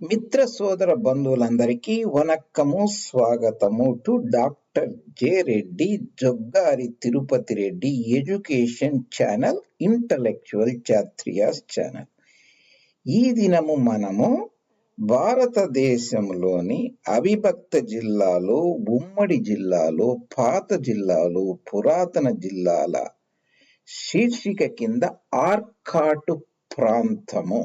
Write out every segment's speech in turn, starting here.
మిత్ర సోదర బంధువులందరికీ వనక్కము స్వాగతము to doctor J Reddy Joggari Tirupati Reddy education channel intellectual Kshatriyas channel. ఈ దినము మనము భారతదేశంలోని అవిభక్త జిల్లాలో ఉమ్మడి జిల్లాలో పాత జిల్లాలు పురాతన జిల్లాల శీర్షిక కింద ఆర్కాటు ప్రాంతము.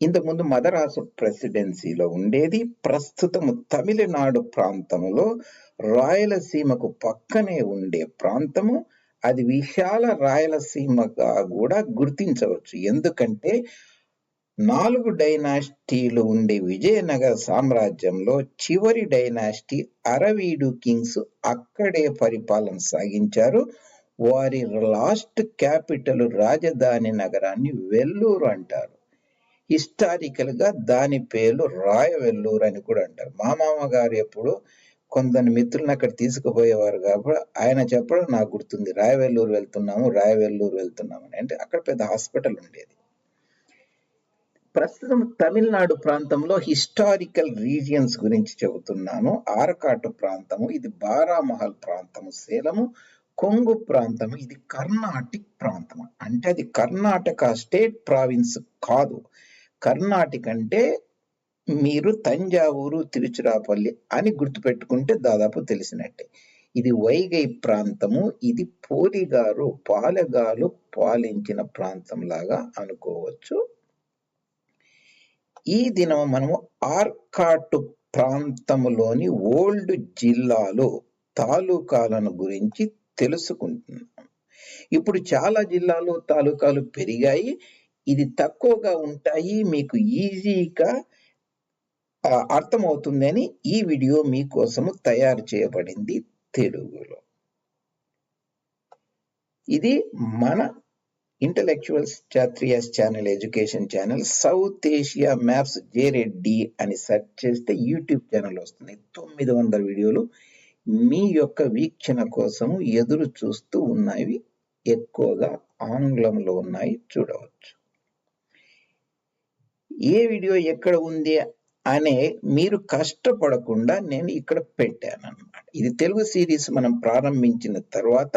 ఇంతకుముందు మదరాసు ప్రెసిడెన్సీలో ఉండేది ప్రస్తుతము తమిళనాడు ప్రాంతంలో రాయలసీమకు పక్కనే ఉండే ప్రాంతము. అది విశాల రాయలసీమగా కూడా గుర్తించవచ్చు. ఎందుకంటే నాలుగు డైనాసిటీలు ఉండే విజయనగర సామ్రాజ్యంలో చివరి డైనాసిటీ అరవీడు కింగ్స్ అక్కడే పరిపాలన సాగించారు. వారి లాస్ట్ క్యాపిటల్ రాజధాని నగరాన్ని వెల్లూరు అంటారు. హిస్టారికల్గా దాని పేరు రాయవెల్లూరు అని కూడా అంటారు. మా మామగారు ఎప్పుడు కొందరు మిత్రులను అక్కడ తీసుకుపోయేవారు కాబట్టి ఆయన చెప్పడం నాకు గుర్తుంది. రాయవెల్లూరు వెళ్తున్నాము రాయవెల్లూరు వెళ్తున్నాము అని. అంటే అక్కడ పెద్ద హాస్పిటల్ ఉండేది. ప్రస్తుతం తమిళనాడు ప్రాంతంలో హిస్టారికల్ రీజియన్స్ గురించి చెబుతున్నాను. ఆరకాటు ప్రాంతము ఇది బారామహల్ ప్రాంతము సేలము కొంగు ప్రాంతము ఇది కర్ణాటిక్ ప్రాంతం అంటే అది కర్ణాటక స్టేట్ ప్రావిన్స్ కాదు. కర్ణాటక అంటే మీరు తంజావూరు తిరుచిరాపల్లి అని గుర్తుపెట్టుకుంటే దాదాపు తెలిసినట్టే. ఇది వైగై ప్రాంతము. ఇది పోలిగారు పాలెగాలు పాలించిన ప్రాంతం లాగా అనుకోవచ్చు. ఈ దినం మనము ఆర్కాటు ప్రాంతములోని ఓల్డ్ జిల్లాలో తాలూకాలను గురించి తెలుసుకుంటున్నాం ఇప్పుడు చాలా జిల్లాలు తాలూకాలు పెరిగాయి. ఇది తక్కువగా ఉంటాయి మీకు ఈజీగా అర్థమవుతుందని ఈ వీడియో మీకోసము తయారు చేయబడింది తెలుగులో. ఇది మన intellectuals చాత్రియాస్ channel education channel south Asia maps J Reddy అని సెర్చ్ చేస్తే యూట్యూబ్ ఛానల్ వస్తుంది. తొమ్మిది వందల వీడియోలు మీ యొక్క వీక్షణ కోసము ఎదురు చూస్తూ ఉన్నాయి ఎక్కువగా ఆంగ్లంలో ఉన్నాయి చూడవచ్చు. ఏ వీడియో ఎక్కడ ఉంది అనే మీరు కష్టపడకుండా నేను ఇక్కడ పెట్టాను అనమాట ఇది తెలుగు సిరీస్ మనం ప్రారంభించిన తర్వాత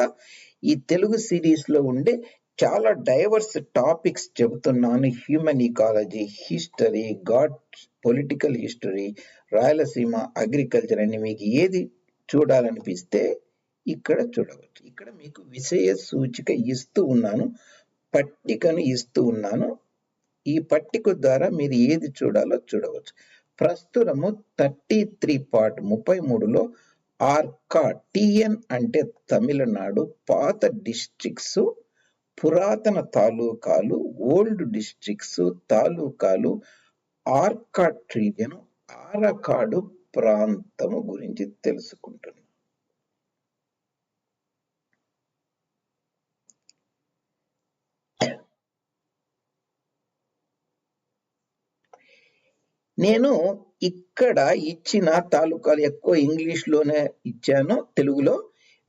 ఈ తెలుగు సిరీస్లో ఉండే చాలా డైవర్స్ టాపిక్స్ చెబుతున్నాను. Human ecology history god political history Rayalaseema agriculture అని మీకు ఏది చూడాలనిపిస్తే ఇక్కడ చూడవచ్చు. ఇక్కడ మీకు విషయ సూచిక ఇస్తూ ఉన్నాను పట్టికను ఇస్తూ ఉన్నాను. ఈ పట్టిక ద్వారా మీరు ఏది చూడాలో చూడవచ్చు. ప్రస్తుతము థర్టీ త్రీ పార్ట్ ముప్పై మూడులో ఆర్కా టిఎన్ అంటే తమిళనాడు పాత డిస్ట్రిక్ట్స్ పురాతన తాలూకాలు ఓల్డ్ డిస్ట్రిక్ట్స్ తాలూకాలు ఆర్కా రీజన్ ఆరకాడు ప్రాంతము గురించి తెలుసుకుంటున్నాం. నేను ఇక్కడ ఇచ్చిన తాలూకాలు ఎక్కువ ఇంగ్లీష్లోనే ఇచ్చాను తెలుగులో.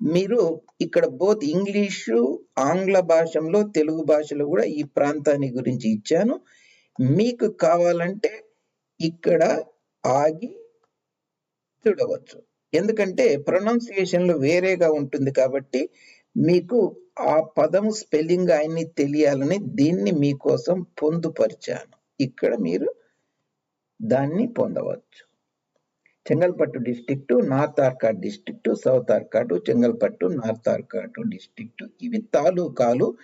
మీరు ఇక్కడ బోత్ ఇంగ్లీషు ఆంగ్ల భాషలో తెలుగు భాషలో కూడా ఈ ప్రాంతాన్ని గురించి ఇచ్చాను. మీకు కావాలంటే ఇక్కడ ఆగి చూడవచ్చు. ఎందుకంటే ప్రొనౌన్సియేషన్లో వేరేగా ఉంటుంది కాబట్టి మీకు ఆ పదము స్పెల్లింగ్ ఆయన్ని తెలియాలని దీన్ని మీకోసం పొందుపరిచాను. ఇక్కడ మీరు దాన్ని పొందవచ్చు. Chengalpattu district north Arcot district south Arcot Chengalpattu north Arcot district ఇవి తాలూకాలు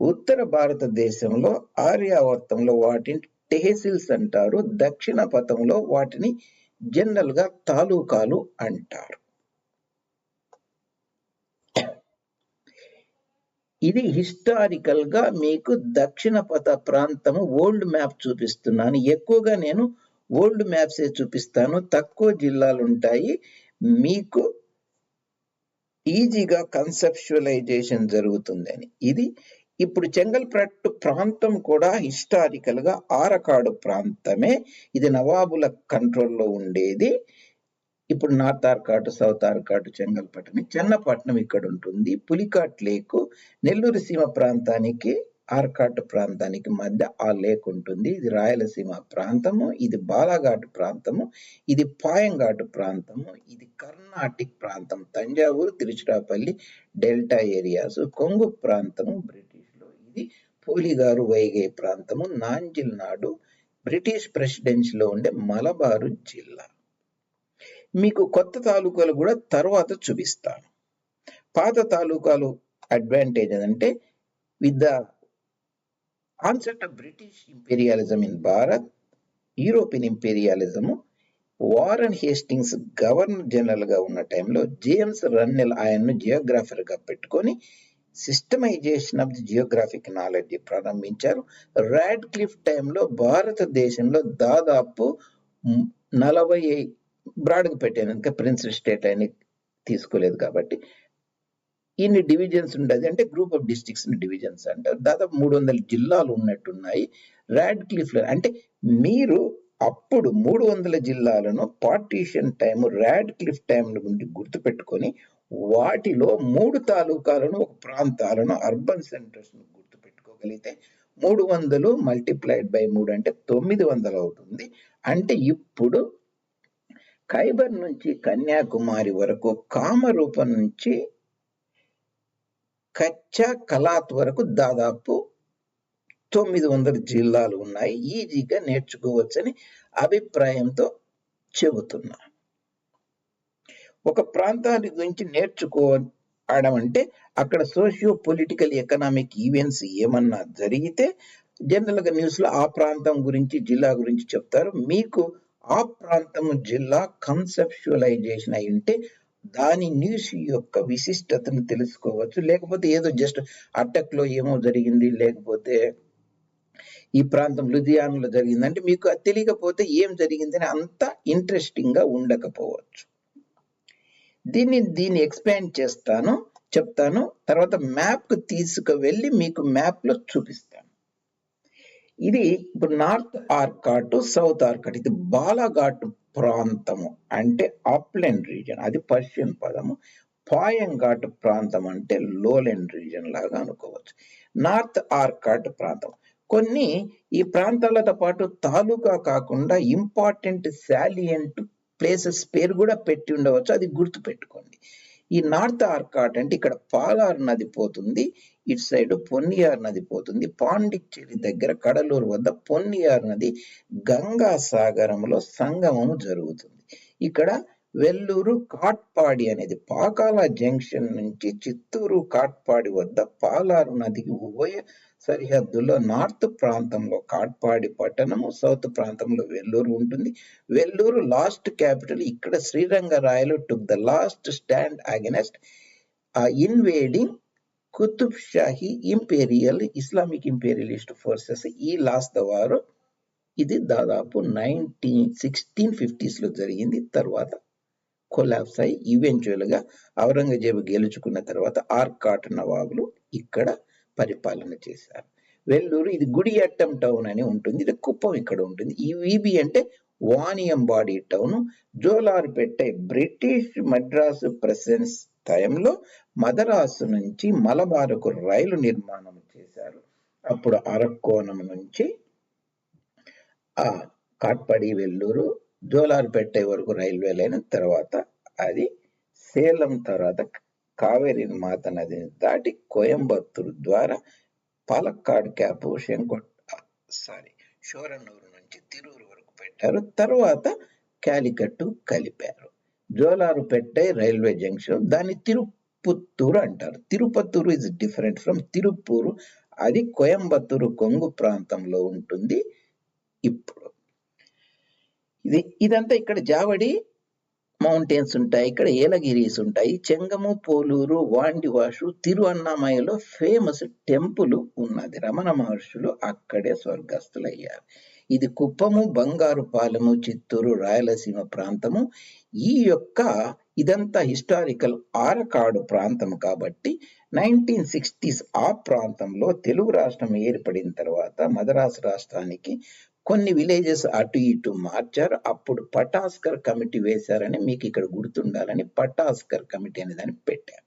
ఉత్తర భారతదేశంలో ఆర్యావర్తంలో వాటిని టెహసిల్స్ అంటారు. దక్షిణ పథంలో వాటిని జనరల్గా తాలూకాలు అంటారు. ఇది హిస్టారికల్గా మీకు దక్షిణ పథ ప్రాంతము ఓల్డ్ మ్యాప్ చూపిస్తున్నాను. ఎక్కువగా నేను ఓల్డ్ మ్యాప్సే చూపిస్తాను. తక్కువ జిల్లాలు ఉంటాయి. మీకు ఈజీగా కన్సెప్చువలైజేషన్ జరుగుతుందని ఇది ఇప్పుడు చెంగల్పట్టు ప్రాంతం కూడా హిస్టారికల్గా ఆరకాడు ప్రాంతమే. ఇది నవాబుల కంట్రోల్లో ఉండేది. ఇప్పుడు నార్త్ ఆర్కాటు సౌత్ ఆర్కాటు చెంగల్పట్టుని చెన్నపట్నం ఇక్కడ ఉంటుంది. పులికాట్ లేకు నెల్లూరు సీమ ప్రాంతానికి ఆర్కాట్ ప్రాంతానికి మధ్య ఆ లేక్ ఉంటుంది. ఇది రాయలసీమ ప్రాంతము ఇది బాలాఘాట్ ప్రాంతము ఇది పాయంఘాటు ప్రాంతము ఇది కర్ణాటిక్ ప్రాంతం తంజావూరు తిరుచిరాపల్లి డెల్టా ఏరియాస్ కొంగు ప్రాంతము బ్రిటిష్లో ఇది పోలిగారు వైగే ప్రాంతము. నాంజిల్ నాడు బ్రిటిష్ ప్రెసిడెన్సీలో ఉండే మలబారు జిల్లా. మీకు కొత్త తాలూకాలు కూడా తర్వాత చూపిస్తాను. పాత తాలూకాలు అడ్వాంటేజ్ అంటే with the onset of British imperialism in Bharat European imperialism Warren Hastings governor జనరల్గా ఉన్న టైంలో జేమ్స్ రన్నెల్ ఆయన్ను జియోగ్రాఫర్గా పెట్టుకొని systemization of the geographic knowledge ప్రారంభించారు. రాడ్ క్లిఫ్ టైంలో భారతదేశంలో దాదాపు నలభై బ్రాడ్గా పెట్టాను ఇంకా ప్రిన్స్ స్టేట్ అని తీసుకోలేదు కాబట్టి. ఇన్ని డివిజన్స్ ఉండదు. అంటే గ్రూప్ ఆఫ్ డిస్ట్రిక్ట్స్ డివిజన్స్ అంటారు. దాదాపు మూడు వందల జిల్లాలు ఉన్నట్టున్నాయి. ర్యాడ్ క్లిఫ్లో అంటే మీరు అప్పుడు మూడు వందల జిల్లాలను partition time Radcliffe time నుండి గుర్తుపెట్టుకొని వాటిలో మూడు తాలూకాలను ఒక ప్రాంతాలను అర్బన్ సెంటర్స్ గుర్తుపెట్టుకోగలిగితే మూడు వందలు మల్టిప్లైడ్ బై మూడు అంటే తొమ్మిది వందలు అవుతుంది. అంటే ఇప్పుడు ఖైబర్ నుంచి కన్యాకుమారి వరకు కామరూపం నుంచి కచ్చా కలాత్ వరకు దాదాపు తొమ్మిది వందల జిల్లాలు ఉన్నాయి. ఈజీగా నేర్చుకోవచ్చని అభిప్రాయంతో చెబుతున్నా. ఒక ప్రాంతాన్ని గురించి నేర్చుకోవడం అంటే అక్కడ సోషియో పొలిటికల్ ఎకనామిక్ ఈవెంట్స్ ఏమన్నా జరిగితే జనరల్గా న్యూస్లో ఆ ప్రాంతం గురించి జిల్లా గురించి చెప్తారు. మీకు ఆ ప్రాంతం జిల్లా కన్సెప్చువలైజేషన్ అయి ఉంటే దాని న్యూస్ యొక్క విశిష్టతను తెలుసుకోవచ్చు. లేకపోతే ఏదో జస్ట్ అటక్లో ఏమో జరిగింది లేకపోతే ఈ ప్రాంతం లుధియానలో జరిగింది. అంటే మీకు అది తెలియకపోతే ఏం జరిగిందని అంత ఇంట్రెస్టింగ్గా ఉండకపోవచ్చు. దీన్ని దీన్ని ఎక్స్పాండ్ చేస్తాను చెప్తాను. తర్వాత మ్యాప్కు తీసుకువెళ్ళి మీకు మ్యాప్లో చూపిస్తాను. ఇది ఇప్పుడు నార్త్ ఆర్కాట్ సౌత్ ఆర్కాట్ ఇది బాలాఘాట్ ప్రాంతము. అంటే అప్లెండ్ రీజన్ అది పర్షియన్ పదము. పాయంఘాట్ ప్రాంతం అంటే లోలెండ్ రీజన్ లాగా అనుకోవచ్చు. నార్త్ ఆర్కాట్ ప్రాంతం. కొన్ని ఈ ప్రాంతాలతో పాటు తాలూకా కాకుండా ఇంపార్టెంట్ శాలియంట్ ప్లేసెస్ పేరు కూడా పెట్టి ఉండవచ్చు. అది గుర్తు పెట్టుకోండి ఈ నార్త్ ఆర్కాట్ అంటే ఇక్కడ పాలార్ నది పోతుంది ఇటు సైడ్ పొన్నియార్ నది పోతుంది. పాండిచ్చేరి దగ్గర కడలూరు వద్ద పొన్నియార్ నది గంగా సాగరంలో సంగమము జరుగుతుంది. ఇక్కడ వెల్లూరు కాట్పాడి అనేది పాకాల జంక్షన్ నుంచి చిత్తూరు కాట్పాడి వద్ద పాలారు నదికి ఉభయ సరిహద్దులో నార్త్ ప్రాంతంలో కాట్పాడి పట్టణము సౌత్ ప్రాంతంలో వెల్లూరు ఉంటుంది. వెల్లూరు లాస్ట్ క్యాపిటల్ ఇక్కడ Srirangarayalu took the last stand against invading Qutb Shahi imperial Islamic imperialist forces ఈ లాస్ట్ వారు ఇది దాదాపు నైన్టీన్ సిక్స్టీన్ ఫిఫ్టీస్లో జరిగింది. తర్వాత కొలాప్స్ అయి ఈవెంచువల్గా ఔరంగజేబు గెలుచుకున్న తర్వాత ఆర్కాట్ నవాబులు ఇక్కడ పరిపాలన చేశారు. వెల్లూరు ఇది గుడియట్టం టౌన్ అని ఉంటుంది ఇది కుప్పం ఇక్కడ ఉంటుంది. ఈ వీబి అంటే Vaniyambadi town. Jolarpet British Madras presence టైంలో మదరాసు నుంచి మలబారుకు రైలు నిర్మాణం చేశారు. అప్పుడు అరక్కోణం నుంచి ఆ కాట్పడి వెల్లూరు జోలార్పేట వరకు రైల్వే లైన్ తర్వాత అది సేలం తర్వాత కావేరి మాత నదిని దాటి కోయంబత్తూరు ద్వారా పాలక్కాడ్ క్యాప్ శంకోట్ సారీ షోరన్నూరు నుంచి తిరూరు వరకు పెట్టారు. తర్వాత క్యాలికట్టు కలిపారు. జోలారుపేట రైల్వే జంక్షన్ దాన్ని తిరుపుత్తూరు అంటారు. Tirupattur is different from Tiruppur. అది కోయంబత్తూరు కొంగు ప్రాంతంలో ఉంటుంది. ఇప్పుడు ఇది ఇదంతా ఇక్కడ జావడి మౌంటైన్స్ ఉంటాయి ఇక్కడ ఏలగిరీస్ ఉంటాయి చెంగము పోలూరు వాండివాషు తిరువన్నామయ్యలో ఫేమస్ టెంపుల్ ఉన్నది. రమణ మహర్షులు అక్కడే స్వర్గస్థులయ్యారు. ఇది కుప్పము బంగారు పాలెము చిత్తూరు రాయలసీమ ప్రాంతము. ఈ యొక్క ఇదంతా హిస్టారికల్ ఆరకాడు ప్రాంతం కాబట్టి నైన్టీన్ సిక్స్టీస్ ఆ ప్రాంతంలో తెలుగు రాష్ట్రం ఏర్పడిన తర్వాత మద్రాసు రాష్ట్రానికి కొన్ని విలేజెస్ అటు ఇటు మార్చారు. అప్పుడు పటాస్కర్ కమిటీ వేశారని మీకు ఇక్కడ గుర్తుండాలని పటాస్కర్ కమిటీ అనే దాన్ని పెట్టారు.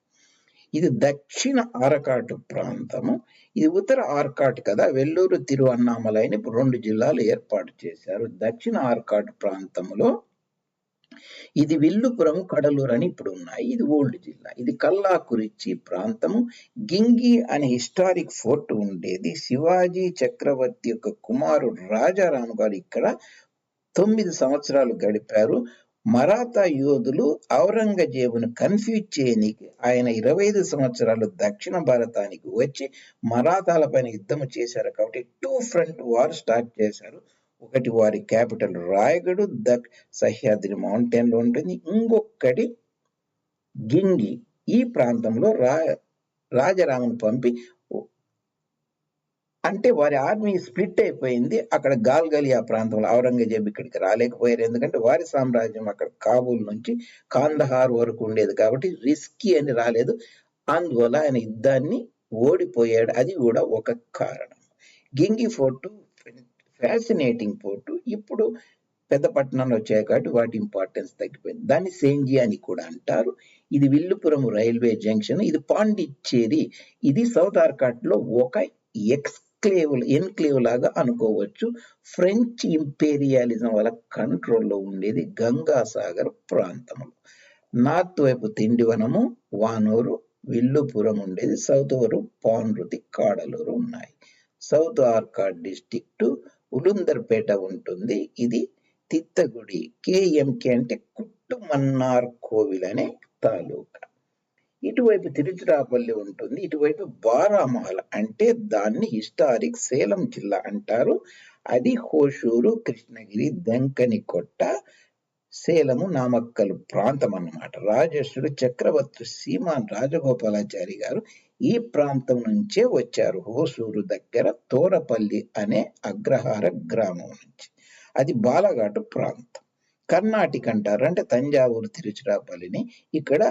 ఇది దక్షిణ ఆరకాటు ప్రాంతము. ఇది ఉత్తర ఆర్కాట్ కదా. వెల్లూరు తిరువన్నామలైని రెండు జిల్లాలు ఏర్పాటు చేశారు. దక్షిణ ఆర్కాట్ ప్రాంతంలో ఇది విల్లుపురం కడలూరు అని ఇప్పుడు ఉన్నాయి. ఇది ఓల్డ్ జిల్లా. ఇది కల్లాకురిచి ప్రాంతము. గింగి అనే హిస్టారిక్ ఫోర్ట్ ఉండేది. శివాజీ చక్రవర్తి యొక్క కుమారుడు రాజారాము గారు ఇక్కడ తొమ్మిది సంవత్సరాలు గడిపారు. మరాఠా యోధులు ఔరంగజేబును కన్ఫ్యూజ్ చేయనీకి ఆయన ఇరవై ఐదు సంవత్సరాలు దక్షిణ భారతానికి వచ్చి మరాఠాల పైన యుద్ధం చేశారు. కాబట్టి టూ ఫ్రంట్ వార్ స్టార్ట్ చేశారు. ఒకటి వారి క్యాపిటల్ రాయగఢ్ దక్ సహ్యాద్రి మౌంటైన్లో ఉంటుంది. ఇంకొకటి గింగి ఈ ప్రాంతంలో రా రాజరామును పంపి అంటే వారి ఆర్మీ స్ప్లిట్ అయిపోయింది. అక్కడ గాల్గలి ఆ ప్రాంతంలో ఔరంగజేబు ఇక్కడికి రాలేకపోయారు. ఎందుకంటే వారి సామ్రాజ్యం అక్కడ కాబూల్ నుంచి కాందహార్ వరకు ఉండేది కాబట్టి రిస్కీ అని రాలేదు. అందువల్ల ఆయన యుద్ధాన్ని ఓడిపోయాడు. అది కూడా ఒక కారణం. గింగి ఫోర్టు ఫ్యాసినేటింగ్ పోర్టు. ఇప్పుడు పెద్ద పట్టణంలో వచ్చాయి కాబట్టి వాటి ఇంపార్టెన్స్ తగ్గిపోయింది. దాన్ని సేంజి అని కూడా అంటారు. ఇది విల్లుపురం రైల్వే జంక్షన్. ఇది పాండిచ్చేరి. ఇది సౌత్ ఆర్కాట్లో ఒక ఎక్స్క్లేవ్ ఎన్క్లేవ్ లాగా అనుకోవచ్చు. ఫ్రెంచ్ ఇంపీరియాలిజం వల్ల కంట్రోల్లో ఉండేది గంగాసాగర్ ప్రాంతంలో. నార్త్ వైపు తిండివనము వానూరు విల్లుపురం ఉండేది. సౌత్ వరకు పాన్రుతి కాడలూరు ఉన్నాయి. సౌత్ ఆర్కాడ్ డిస్టిక్టు ఉలుందర్పేట ఉంటుంది. ఇది తిత్తగుడి కేఎంకే అంటే కుట్టుమన్నార్ కోవిల్ అనే తాలూకా. ఇటువైపు తిరుచిరాపల్లి ఉంటుంది. ఇటువైపు బారామహల్ అంటే దాన్ని హిస్టారిక్ సేలం జిల్లా అంటారు. అది హోషూరు కృష్ణగిరి దంకని కొట్ట సేలము నామక్కల్ ప్రాంతం అన్నమాట రాజేశ్వరుడు చక్రవర్తి సీమాన్ రాజగోపాలాచారి గారు ఈ ప్రాంతం నుంచే వచ్చారు. హోసూరు దగ్గర తోరపల్లి అనే అగ్రహార గ్రామం నుంచి. అది బాలఘాటు ప్రాంతం. కర్ణాటిక అంటారు అంటే తంజావూరు తిరుచిరాపల్లిని. ఇక్కడ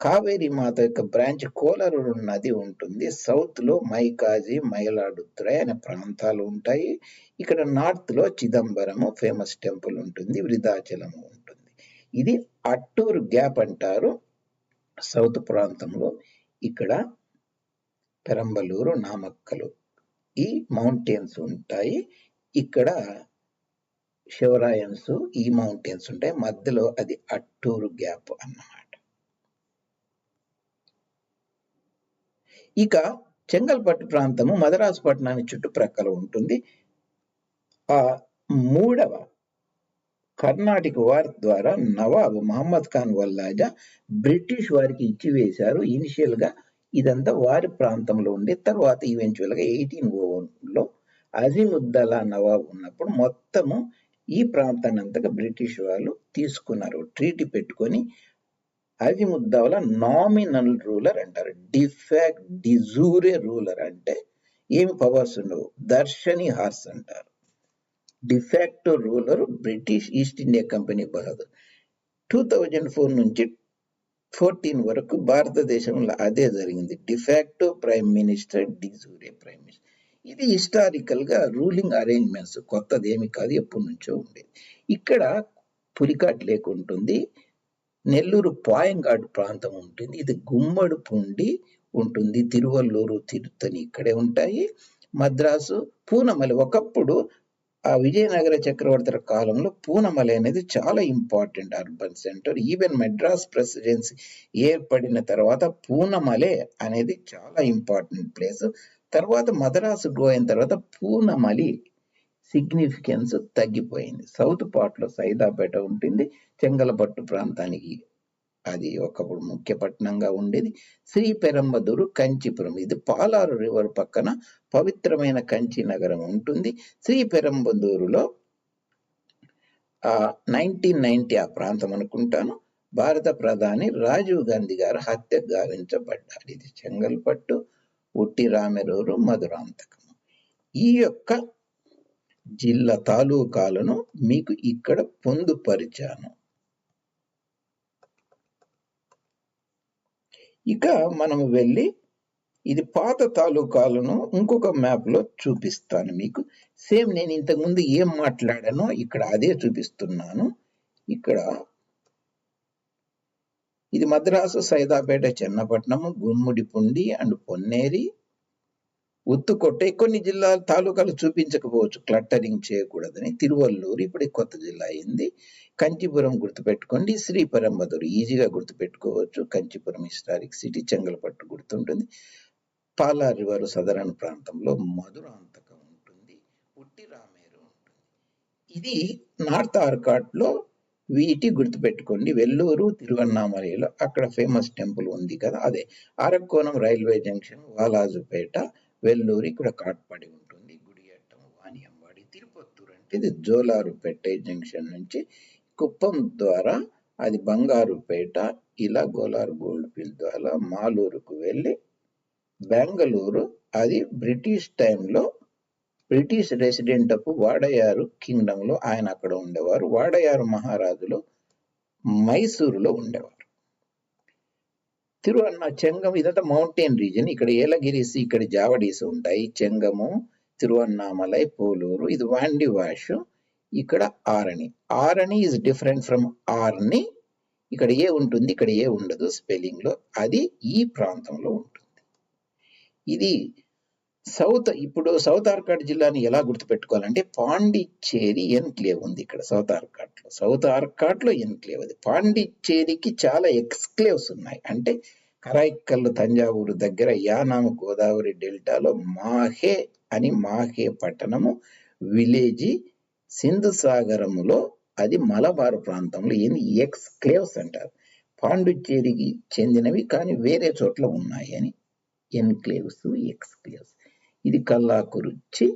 కావేరి మాత యొక్క బ్రాంచ్ కోలరూరు నది ఉంటుంది. సౌత్లో మైకాజీ మైలాడుతురై అనే ప్రాంతాలు ఉంటాయి. ఇక్కడ నార్త్లో చిదంబరము ఫేమస్ టెంపుల్ ఉంటుంది వృధాచలము ఉంటుంది. ఇది అట్టూరు గ్యాప్ అంటారు. సౌత్ ప్రాంతంలో ఇక్కడ పెరంబలూరు నామక్కలు ఈ మౌంటైన్స్ ఉంటాయి. ఇక్కడ శివరాయన్స్ ఈ మౌంటైన్స్ ఉంటాయి. మధ్యలో అది అట్టూరు గ్యాప్ అన్నమాట. ఇక చెంగల్పట్టు ప్రాంతము మదరాసు పట్టణానికి చుట్టుప్రక్కల ఉంటుంది. ఆ మూడవ కర్ణాటక వార్ ద్వారా నవాబ్ మహమ్మద్ ఖాన్ వల్లాజా బ్రిటిష్ వారికి ఇచ్చివేశారు ఇనిషియల్గా ఇదంతా వారి ప్రాంతంలో ఉండే తర్వాత ఈవెన్చువల్గా ఎయిటీన్ oh లో అజిముద్దలా నవాబ్ ఉన్నప్పుడు మొత్తము ఈ ప్రాంతాన్ని అంతగా బ్రిటిష్ వాళ్ళు తీసుకున్నారు. ట్రీటీ పెట్టుకొని అజిముద్దౌలా నామినల్ రూలర్ అంటారు. De facto de jure ruler అంటే ఏమి పవర్స్ ఉండవు. దర్శని హార్స్ అంటారు. De facto ruler British East India company Bahadur two thousand four నుంచి ఫోర్టీన్ వరకు భారతదేశంలో అదే జరిగింది. De facto prime minister de jure prime minister ఇది హిస్టారికల్గా రూలింగ్ అరేంజ్మెంట్స్ కొత్తది ఏమి కాదు ఎప్పటి నుంచో ఉండేది. ఇక్కడ పులికాట్ లేకుంటుంది. నెల్లూరు పాయంగాడు ప్రాంతం ఉంటుంది. ఇది గుమ్మడి పుండి ఉంటుంది. తిరువల్లూరు తిరుత్తని ఇక్కడే ఉంటాయి. మద్రాసు పూనమలి. ఒకప్పుడు ఆ విజయనగర చక్రవర్తుల కాలంలో పూనమలి అనేది చాలా important urban centre even Madras presidency ఏర్పడిన తర్వాత పూనమలే అనేది చాలా ఇంపార్టెంట్ ప్లేస్ తర్వాత మద్రాసు గ్రో అయిన తర్వాత పూనమలి సిగ్నిఫికెన్స్ తగ్గిపోయింది. సౌత్ పార్ట్లో సైదాపేట ఉంటుంది. చెంగలపట్టు ప్రాంతానికి అది ఒకప్పుడు ముఖ్య పట్టణంగా ఉండేది. శ్రీ పెరంబదూరు కంచిపురం. ఇది పాలారు రివర్ పక్కన పవిత్రమైన కంచి నగరం ఉంటుంది. శ్రీ పెరంబదూరులో ఆ నైన్టీన్ నైన్టీ ఆ ప్రాంతం అనుకుంటాను. భారత ప్రధాని రాజీవ్ గాంధీ గారు హత్య గావించబడ్డారు. ఇది చెంగల్పట్టు ఉట్టి రామెరూరు మధురాంతకము ఈ యొక్క జిల్లా తాలూకాలను మీకు ఇక్కడ పొందుపరిచాను. ఇక మనం వెళ్ళి ఇది పాత తాలూకాలను ఇంకొక మ్యాప్లో చూపిస్తాను మీకు. సేమ్ నేను ఇంతకు ముందు ఏం మాట్లాడానో ఇక్కడ అదే చూపిస్తున్నాను. ఇక్కడ ఇది మద్రాసు సైదాపేట చెన్నపట్నము గుమ్ముడిపుండి అండ్ పొన్నేరి. ఉత్తుకొట్టే కొన్ని జిల్లాలు తాలూకాలు చూపించకపోవచ్చు. క్లట్టరింగ్ చేయకూడదని తిరువల్లూరు ఇప్పుడు కొత్త జిల్లా అయింది. కంచిపురం గుర్తుపెట్టుకోండి. శ్రీపరంబదూరు ఈజీగా గుర్తుపెట్టుకోవచ్చు. కంచిపురం హిస్టారిక్ సిటీ చెంగలపట్టు గుర్తుంటుంది. పాలా రివర్ సదరన్ ప్రాంతంలో మధురాంతకం ఉంటుంది. ఉట్టి రామేరు ఉంటుంది. ఇది నార్త్ ఆర్కాట్లో వీటి గుర్తుపెట్టుకోండి. వెల్లూరు తిరువన్నామలలో అక్కడ ఫేమస్ టెంపుల్ ఉంది కదా అదే. అరక్కోణం రైల్వే జంక్షన్ వాలాజుపేట వెల్లూరు ఇక్కడ కాట్పాడి ఉంటుంది. గుడియట్టం వాణియంబాడి తిరుపత్తూరు అంటే ఇది జోలారుపేట జంక్షన్ నుంచి కుప్పం ద్వారా అది బంగారుపేట ఇలా గోలార్ గోల్డ్ ఫీల్డ్ ద్వారా మాలూరుకు వెళ్ళి బెంగళూరు అది బ్రిటిష్ టైంలో బ్రిటిష్ రెసిడెంట్ ఆఫ్ వాడయారు కింగ్డంలో. ఆయన అక్కడ ఉండేవారు. వాడయారు మహారాజులు మైసూరులో ఉండేవారు. తిరువన్న చెంగం ఇదంతా మౌంటైన్ రీజన్ ఇక్కడ ఏలగిరిస్ ఇక్కడ జావడీస్ ఉంటాయి. చెంగము తిరువన్నామలై పోలూరు ఇది వాండి వాష్ ఇక్కడ Arani. Arani is different from Arni. ఇక్కడ ఏ ఉంటుంది ఇక్కడ ఏ ఉండదు స్పెల్లింగ్లో. అది ఈ ప్రాంతంలో ఉంటుంది. ఇది సౌత్ ఇప్పుడు సౌత్ ఆర్కాట్ జిల్లాని ఎలా గుర్తుపెట్టుకోవాలంటే పాండిచ్చేరి ఎన్క్లేవ్ ఉంది ఇక్కడ సౌత్ ఆర్కాట్లో సౌత్ ఆర్కాట్లో ఎన్క్లేవ్ అది. పాండిచ్చేరికి చాలా ఎక్స్క్లేవ్స్ ఉన్నాయి. అంటే కరాయిక్కల్ తంజావూరు దగ్గర యానాం గోదావరి డెల్టాలో మాహే అని మాహే పట్టణము విలేజీ సింధు సాగరములో అది మలబారు ప్రాంతంలో ఏంది? ఎక్స్క్లేవ్స్ అంటారు. పాండిచ్చేరికి చెందినవి కానీ వేరే చోట్ల ఉన్నాయి అని ఎన్క్లేవ్స్ ఎక్స్క్లేవ్స్. ఇది కల్లాకురుచి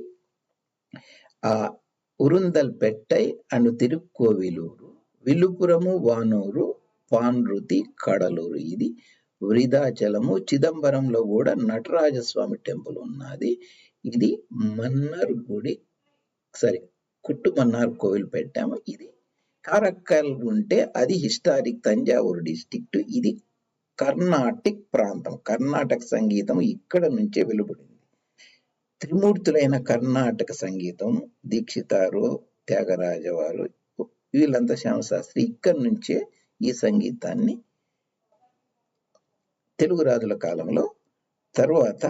ఆ ఉరుందల్ పెట్టై అండ్ తిరుక్కోవిలూరు. విల్లుపురము వానూరు పాన్రుతి కడలూరు. ఇది వృధాచలము. చిదంబరంలో కూడా నటరాజస్వామి టెంపుల్ ఉన్నది. ఇది మన్నర్ గుడి. సరే కుట్టు మన్నార్ కోవిల్ పెట్టాము. ఇది కారక్కల్ ఉంటే అది హిస్టారిక్ తంజావూరు డిస్టిక్ట్ ఇది కర్ణాటిక్ ప్రాంతం. కర్ణాటక సంగీతం ఇక్కడ నుంచే వెలువడింది. త్రిమూర్తులైన కర్ణాటక సంగీతం దీక్షితారు త్యాగరాజ వారు వీళ్ళంతా శ్యామశాస్త్రి. ఇక్కడి నుంచే ఈ సంగీతాన్ని తెలుగు రాజుల కాలంలో తరువాత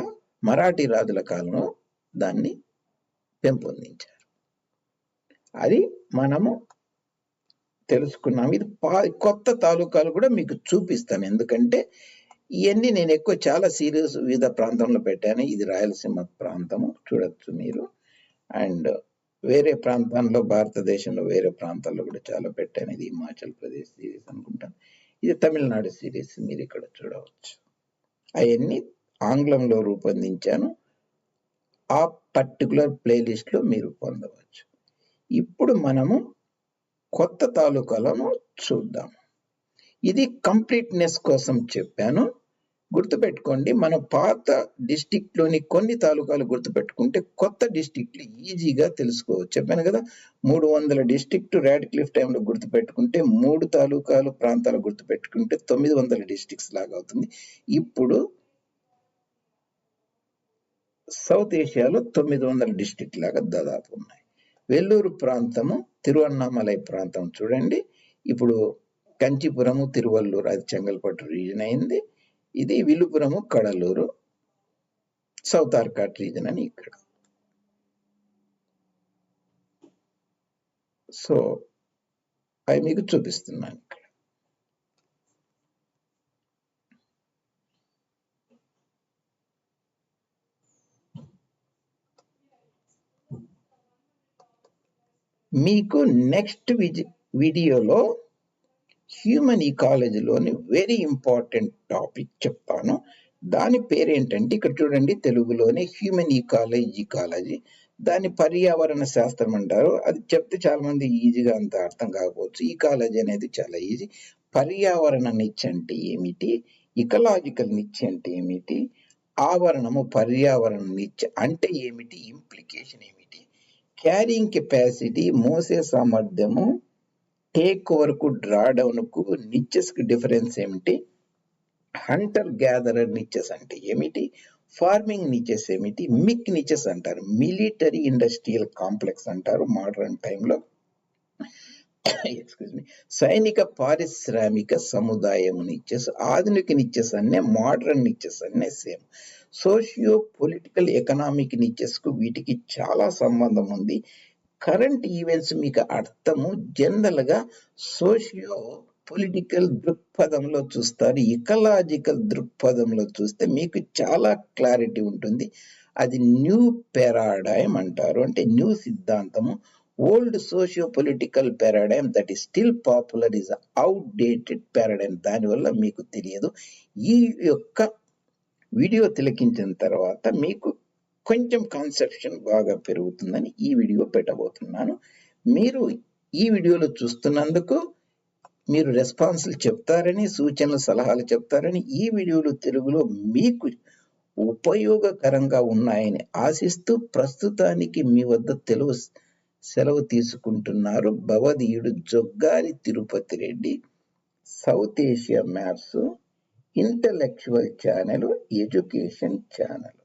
మరాఠీ రాజుల కాలంలో దాన్ని పెంపొందించారు. అది మనము తెలుసుకున్నాం ఇది పా కొత్త తాలూకాలు కూడా మీకు చూపిస్తాను. ఎందుకంటే ఇవన్నీ నేను ఎక్కువ చాలా సీరియస్ వివిధ ప్రాంతంలో పెట్టాను. ఇది రాయలసీమ ప్రాంతము చూడొచ్చు మీరు. అండ్ వేరే ప్రాంతాల్లో భారతదేశంలో వేరే ప్రాంతాల్లో కూడా చాలా పెట్టాను. ఇది హిమాచల్ ప్రదేశ్ సిరీస్ అనుకుంటాను. ఇది తమిళనాడు సిరీస్ మీరు ఇక్కడ చూడవచ్చు. అవన్నీ ఆంగ్లంలో రూపొందించాను. ఆ పర్టికులర్ ప్లేలిస్ట్లో మీరు పొందవచ్చు. ఇప్పుడు మనము కొత్త తాలూకాలను చూద్దాం. ఇది కంప్లీట్నెస్ కోసం చెప్పాను. గుర్తుపెట్టుకోండి మన పాత డిస్టిక్లోని కొన్ని తాలూకాలు గుర్తుపెట్టుకుంటే కొత్త డిస్టిక్లు ఈజీగా తెలుసుకోవచ్చు. చెప్పాను కదా మూడు వందల డిస్టిక్ట్ ర్యాడ్ క్లిఫ్ టైంలో గుర్తుపెట్టుకుంటే మూడు తాలూకాలు ప్రాంతాలు గుర్తుపెట్టుకుంటే తొమ్మిది వందల డిస్టిక్స్ లాగా అవుతుంది. ఇప్పుడు సౌత్ ఏషియాలో తొమ్మిది వందల డిస్టిక్ లాగా దాదాపు ఉన్నాయి. వెల్లూరు ప్రాంతము తిరువన్నామలై ప్రాంతం చూడండి. ఇప్పుడు కంచిపురము తిరువల్లూరు అది చెంగల్పట్టు రీజన్ అయింది. ఇది విలుపురము కడలూరు సౌత్ ఆర్కాట్ రీజన్ అని ఇక్కడ. సో అవి మీకు చూపిస్తున్నాను ఇక్కడ. మీకు నెక్స్ట్ విజి వీడియోలో హ్యూమన్ ఈకాలజీలోని వెరీ ఇంపార్టెంట్ టాపిక్ చెప్తాను. దాని పేరేంటంటే ఇక్కడ చూడండి తెలుగులోనే హ్యూమన్ ఈకాలజీ ఈకాలజీ దాన్ని పర్యావరణ శాస్త్రం అంటారు. అది చెప్తే చాలా మంది ఈజీగా అంత అర్థం కాకపోవచ్చు. ఈకాలజీ అనేది చాలా ఈజీ పర్యావరణ నిత్య అంటే ఏమిటి? ఇకలాజికల్ నిత్య అంటే ఏమిటి? ఆవరణము పర్యావరణ నిత్య అంటే ఏమిటి? ఇంప్లికేషన్ ఏమిటి? క్యారింగ్ కెపాసిటీ మోసే సామర్థ్యము టేక్ ఓవర్కు డ్రా డౌన్కు కి డిఫరెన్స్ ఏమిటి హంటర్ గ్యాదరర్ నిచెస్ అంటే ఏమిటి ఫార్మింగ్ నిచెస్ ఏమిటి మిక్ నిచెస్ అంటారు మిలిటరీ ఇండస్ట్రియల్ కాంప్లెక్స్ అంటారు మోడర్న్ టైంలో ఎక్స్క్యూజ్ మీ సైనిక పారిశ్రామిక సముదాయం నిచ్చెస్ ఆధునిక నిచ్చెస్ అనే మోడర్న్ నిచ్చెస్ అనే సేమ్ సోషియో పొలిటికల్ ఎకనామిక్ నిచ్చెస్కు వీటికి చాలా సంబంధం ఉంది కరెంట్ ఈవెంట్స్ మీకు అర్థము. జనరల్గా సోషియో పొలిటికల్ దృక్పథంలో చూస్తారు. ఇకలాజికల్ దృక్పథంలో చూస్తే మీకు చాలా క్లారిటీ ఉంటుంది. అది న్యూ పెరాడైమ్ అంటారు. అంటే న్యూ సిద్ధాంతము. Old socio political paradigm that is still popular is outdated paradigm. దానివల్ల మీకు తెలియదు. ఈ యొక్క వీడియో తిలకించిన తర్వాత మీకు కొంచెం కాన్సెప్షన్ బాగా పెరుగుతుందని ఈ వీడియో పెట్టబోతున్నాను. మీరు ఈ వీడియోలో చూస్తున్నందుకు మీరు రెస్పాన్సులు చెప్తారని సూచనలు సలహాలు చెప్తారని ఈ వీడియోలు తెలుగులో మీకు ఉపయోగకరంగా ఉన్నాయని ఆశిస్తూ ప్రస్తుతానికి మీ వద్ద తెలుగు సెలవు తీసుకుంటున్నారు భవదీయుడు Joggari Tirupati Reddy south Asia maps intellectual channel education channel.